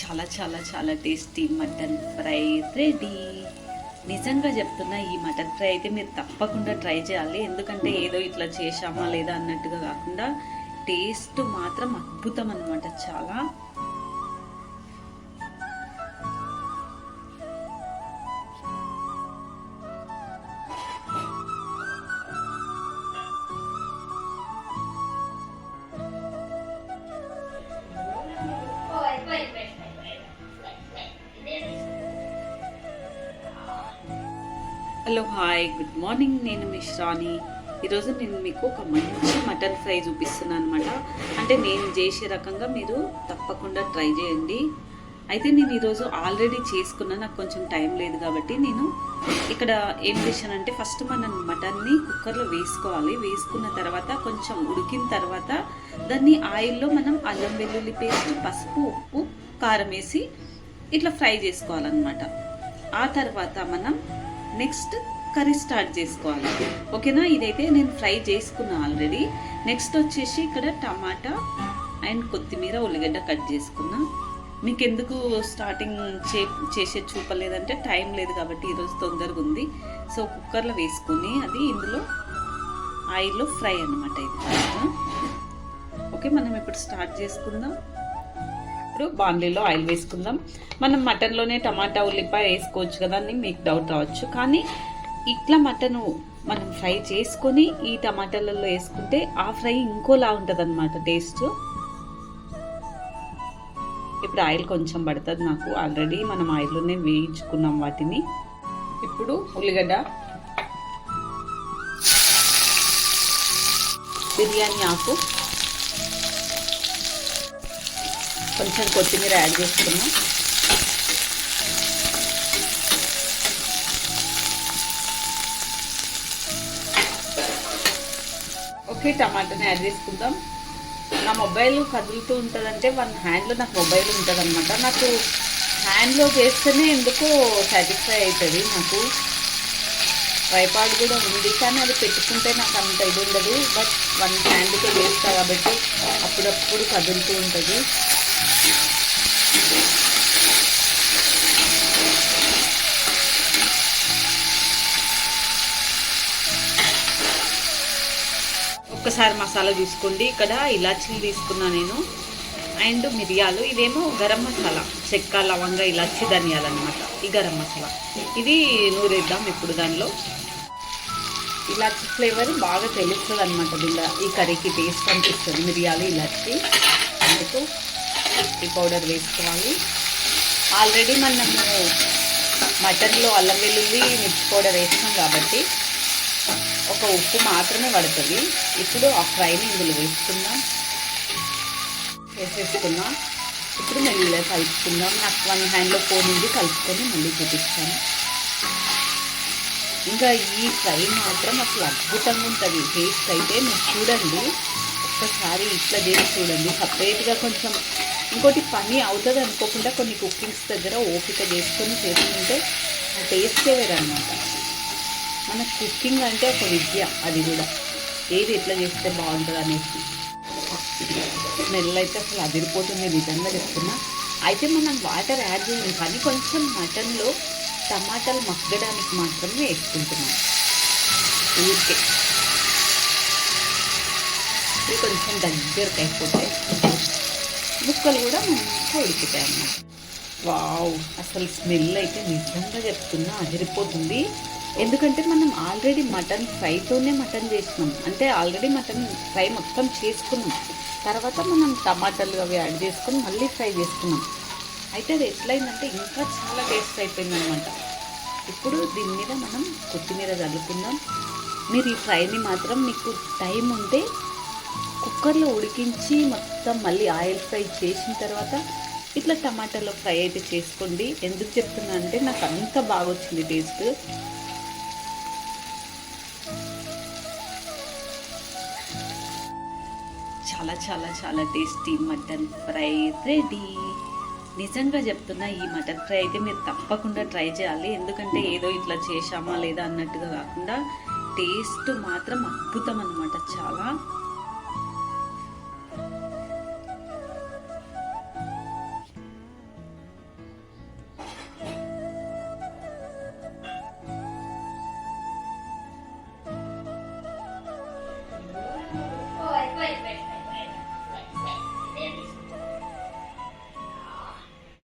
చాలా చాలా చాలా టేస్టీ మటన్ ఫ్రై రెడీ నిజంగా చెప్తున్నా ఈ మటన్ ఫ్రై అయితే మీరు తప్పకుండా ట్రై చేయాలి. ఎందుకంటే ఏదో ఇట్లా చేశామా లేదా అన్నట్టుగా కాకుండా టేస్ట్ మాత్రం అద్భుతం అనమాట చాలా. హలో హాయ్ గుడ్ మార్నింగ్ నేను మిశ్రాని ఈరోజు నేను మీకు ఒక మంచి మటన్ ఫ్రై చూపిస్తున్నాను అనమాట అంటే నేను చేసే రకంగా మీరు తప్పకుండా ట్రై చేయండి. అయితే నేను ఈరోజు ఆల్రెడీ చేసుకున్నా నాకు కొంచెం టైం లేదు కాబట్టి నేను ఇక్కడ ఏం చేశానంటే ఫస్ట్ మనం మటన్ని కుక్కర్లో వేసుకోవాలి. వేసుకున్న తర్వాత కొంచెం ఉడికిన తర్వాత దాన్ని ఆయిల్లో మనం అల్లం వెల్లుల్లి పేస్ట్ పసుపు ఉప్పు కారం వేసి ఇట్లా ఫ్రై చేసుకోవాలన్నమాట. ఆ తర్వాత మనం నెక్స్ట్ కర్రీ స్టార్ట్ చేసుకోవాలి. ఓకేనా? ఇదైతే నేను ఫ్రై చేసుకున్నా ఆల్రెడీ. నెక్స్ట్ వచ్చేసి ఇక్కడ టమాటా అండ్ కొత్తిమీర ఉల్లిగడ్డ కట్ చేసుకున్నా. మీకు ఎందుకు స్టార్టింగ్ చే చేసే చూపలేదంటే టైం లేదు కాబట్టి ఈరోజు తొందరగా ఉంది. సో కుక్కర్లో వేసుకుని అది ఇందులో ఆయిల్లో ఫ్రై అన్నమాట ఇది. ఓకే మనం ఇప్పుడు స్టార్ట్ చేసుకుందాం. ఇప్పుడు బాండ్లీలో ఆయిల్ వేసుకుందాం. మనం మటన్లోనే టమాటా ఉల్లిపాయ వేసుకోవచ్చు కదా అని మీకు డౌట్ రావచ్చు కానీ ఇట్లా మటను మనం ఫ్రై చేసుకొని ఈ టమాటాలలో వేసుకుంటే ఆ ఫ్రై ఇంకోలా ఉంటుంది అనమాట టేస్ట్. ఇప్పుడు ఆయిల్ కొంచెం పడుతుంది నాకు. ఆల్రెడీ మనం ఆయిల్లోనే వేయించుకున్నాం వాటిని. ఇప్పుడు ఉల్లిగడ్డ. బిర్యానీ ఆకు. కొంచెం కొత్తిమీర యాడ్ చేసుకున్నాం. ఓకే టమాటాని యాడ్ చేసుకుందాం. నా మొబైల్ కదులుతూ ఉంటుందంటే వన్ హ్యాండ్లో నాకు మొబైల్ ఉంటుంది అనమాట నాకు హ్యాండ్లో చేస్తేనే ఎందుకో సాటిస్ఫై అవుతుంది నాకు. ట్రైపాడ్ కూడా ఉంది కానీ అది పెట్టుకుంటే నాకు అంత ఇది ఉండదు. బట్ వన్ హ్యాండ్తో చేస్తా కాబట్టి అప్పుడప్పుడు కదులుతూ ఉంటుంది. ఒక్కసారి మసాలా చూసుకోండి. ఇక్కడ ఇలాచీలు తీసుకున్నా నేను. అండ్ మిరియాలు. ఇదేమో గరం మసాలా. చెక్క లవంగ ఇలాచి ధనియాలు అనమాట ఈ గరం మసాలా. ఇది నూరేద్దాం ఇప్పుడు దానిలో. ఇలాచి ఫ్లేవర్ బాగా తెలుస్తుంది అనమాట దీనిలో ఈ కర్రీకి టేస్ట్ అనిపిస్తుంది. మిరియాలు ఇలాచి. అందుకు ఈ పౌడర్ వేసుకోవాలి. ఆల్రెడీ మనము మటన్లో అల్లం వెల్లుల్లి మిర్చి పౌడర్ వేసినాం కాబట్టి ఒక ఉప్పు మాత్రమే పడుతుంది. ఇప్పుడు ఆ ఫ్రైని ఇందులో వేసుకుందాం. వేసేసుకున్నాం ఇప్పుడు మెల్లిగా కలుపుకుందాం. నాకు వన్ హ్యాండ్లో ఫోన్ ఉంది కలుపుకొని మళ్ళీ చూపిస్తాను. ఇంకా ఈ ఫ్రై మాత్రం అసలు అద్భుతంగా ఉంటుంది. టేస్ట్ అయితే మీరు చూడండి. ఒక్కసారి ఇట్లా చేసి చూడండి. సపరేట్గా కొంచెం ఇంకోటి పని అవుతుంది అనుకోకుండా కొన్ని కుకింగ్స్ దగ్గర ఓపిక చేసుకొని చేసుకుంటే ఆ టేస్టే వేరనమాట మన కుకింగ్ అంటే ఒక విద్య అది కూడా. ఏది ఎట్లా చేస్తే బాగుంటుంది అనేసి. స్మెల్ అయితే అసలు అదిరిపోతుంది నిజంగా చెప్తున్నా. అయితే మనం వాటర్ యాడ్ చేయం కానీ కొంచెం మటన్లో టమాటాలు మగ్గడానికి మాత్రమే వేసుకుంటున్నాం. ఊరికే. ఇది కొంచెం దగ్గరకు అయిపోతాయి ముక్కలు కూడా మంచిగా ఉడుకుతాయి అన్నమాట. వావ్ అసలు స్మెల్ అయితే నిజంగా చెప్తున్నా అదిరిపోతుంది. ఎందుకంటే మనం ఆల్రెడీ మటన్ ఫ్రైతోనే మటన్ చేసినాం. అంటే ఆల్రెడీ మటన్ ఫ్రై మొత్తం చేసుకున్నాం. తర్వాత మనం టమాటాలు అవి యాడ్ చేసుకొని మళ్ళీ ఫ్రై చేసుకున్నాం. అయితే అది ఎట్లయిందంటే ఇంకా చాలా టేస్ట్ అయిపోయిందనమాట ఇప్పుడు దీని మీద మనం కొత్తిమీర చల్లుకుందాం. మీరు ఈ ఫ్రైని మాత్రం మీకు టైం ఉంటే కుక్కర్లో ఉడికించి మొత్తం మళ్ళీ ఆయిల్ ఫ్రై చేసిన తర్వాత ఇట్లా టమాటాలో ఫ్రై అయితే చేసుకోండి. ఎందుకు చెప్తున్నా అంటే నాకు అంత బాగా వచ్చింది టేస్ట్. చాలా చాలా చాలా టేస్టీ మటన్ ఫ్రై రెడీ. నిజంగా చెప్తున్నా ఈ మటన్ ఫ్రై అయితే మీరు తప్పకుండా ట్రై చేయాలి. ఎందుకంటే ఏదో ఇట్లా చేశామా లేదా అన్నట్టుగా కాకుండా టేస్ట్ మాత్రం అద్భుతం అనమాట చాలా